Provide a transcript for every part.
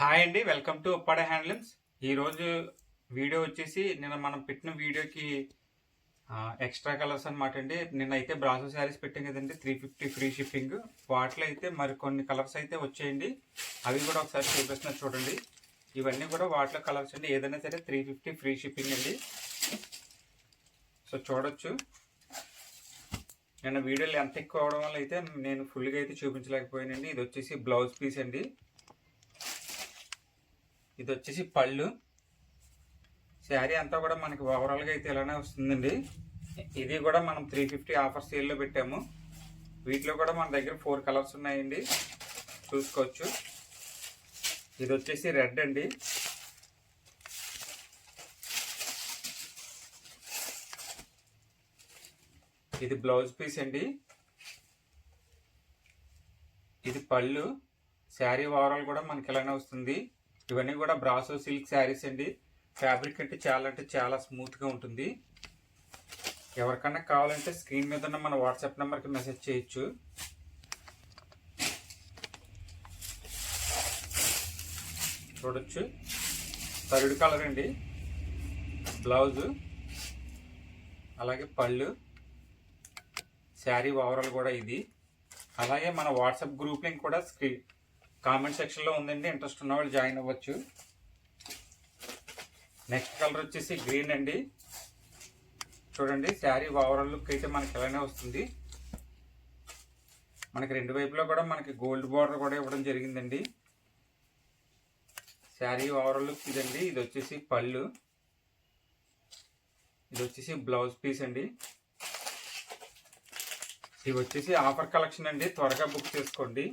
Hi అండి welcome to Uppada handlooms. ఈరోజు video వచ్చేసి నిన్న మనం పెట్టిన వీడియోకి ఎక్స్ట్రా కలర్స్ అనమాట అండి. నిన్న అయితే బ్రాసో శారీస్ పెట్టాం కదండి త్రీ ఫిఫ్టీ ఫ్రీ షిప్పింగ్ వాటిలో అయితే మరి కొన్ని కలర్స్ అయితే వచ్చేయండి. అవి కూడా ఒకసారి చూపిస్తున్నారు చూడండి. ఇవన్నీ కూడా వాటిలో కలర్స్ అండి. ఏదైనా సరే త్రీ ఫిఫ్టీ ఫ్రీ షిప్పింగ్ అండి. సో చూడొచ్చు. నిన్న వీడియోలు ఎంత ఎక్కువ అవడం వల్ల అయితే నేను ఫుల్గా అయితే చూపించలేకపోయానండి. ఇది వచ్చేసి బ్లౌజ్ పీస్ అండి. ఇది వచ్చేసి పళ్ళు. శారీ అంతా కూడా మనకి ఓవరాల్గా అయితే ఇలానే వస్తుందండి. ఇది కూడా మనం త్రీ ఫిఫ్టీ ఆఫర్ సేల్లో పెట్టాము. వీటిలో కూడా మన దగ్గర ఫోర్ కలర్స్ ఉన్నాయండి. చూసుకోవచ్చు. ఇది వచ్చేసి రెడ్ అండి. ఇది బ్లౌజ్ పీస్ అండి. ఇది పళ్ళు. శారీ ఓవరాల్ కూడా మనకి ఇలానే వస్తుంది. ఇవన్నీ కూడా బ్రాసో సిల్క్ శారీస్ అండి. ఫ్యాబ్రిక్ అంటే చాలా అంటే చాలా స్మూత్గా ఉంటుంది. ఎవరికన్నా కావాలంటే స్క్రీన్ మీద ఉన్న మన వాట్సాప్ నెంబర్కి మెసేజ్ చేయొచ్చు. చూడొచ్చు. థర్డ్ కలర్ అండి. బ్లౌజు అలాగే పళ్ళు. శారీ ఓవరాల్ కూడా ఇది. అలాగే మన వాట్సాప్ గ్రూప్ లింక్ కూడా స్క్రీన్ కామెంట్ సెక్షన్లో ఉందండి. ఇంట్రెస్ట్ ఉన్న వాళ్ళు జాయిన్ అవ్వచ్చు. నెక్స్ట్ కలర్ వచ్చేసి గ్రీన్ అండి. చూడండి శారీ ఓవరాల్ లుక్ అయితే మనకి ఇలానే వస్తుంది. మనకి రెండు వైపులో కూడా మనకి గోల్డ్ బార్డర్ కూడా ఇవ్వడం జరిగిందండి. శారీ ఓవరాల్ లుక్ ఇదండి. ఇది వచ్చేసి పళ్ళు. ఇది వచ్చేసి బ్లౌజ్ పీస్ అండి. ఇవి వచ్చేసి ఆఫర్ కలెక్షన్ అండి. త్వరగా బుక్ చేసుకోండి.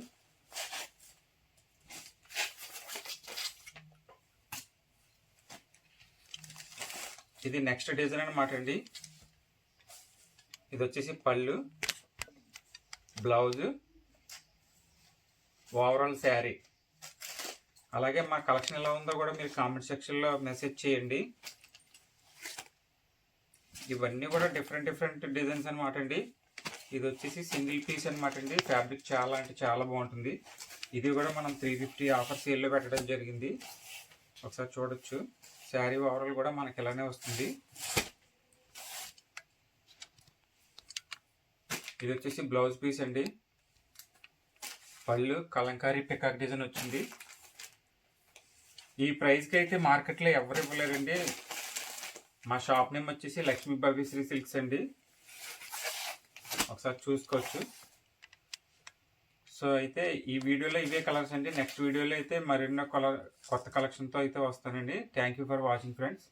ఇది నెక్స్ట్ డిజైన్ అనమాట అండి. ఇది వచ్చేసి పళ్ళు బ్లౌజ్ ఓవరాల్ శారీ అలాగే మా కలెక్షన్ ఎలా ఉందో కూడా మీరు కామెంట్ సెక్షన్లో మెసేజ్ చేయండి. ఇవన్నీ కూడా డిఫరెంట్ డిఫరెంట్ డిజైన్స్ అనమాట అండి. ఇది వచ్చేసి సింగిల్ పీస్ అనమాట అండి. ఫ్యాబ్రిక్ చాలా అంటే చాలా బాగుంటుంది. ఇది కూడా మనం త్రీ ఫిఫ్టీ ఆఫర్ సేల్లో పెట్టడం జరిగింది. ఒకసారి చూడొచ్చు. శారీ ఓవరాల్ కూడా మనకి ఇలానే వస్తుంది. ఇది వచ్చేసి బ్లౌజ్ పీస్ అండి. పళ్ళు కలంకారీ పికాక్ డిజైన్ వచ్చింది. ఈ ప్రైస్కి అయితే మార్కెట్లో ఎవరు ఇవ్వలేరండి. మా షాప్ నేమ్ వచ్చేసి లక్ష్మీ భవ్యశ్రీ సిల్క్స్ అండి. ఒకసారి చూసుకోవచ్చు. సో అయితే ఈ వీడియోలో ఇవే కలర్స్ అండి. నెక్స్ట్ వీడియోలో అయితే మరిన్నో కలర్ కొత్త కలెక్షన్తో అయితే వస్తానండి. Thank you for watching friends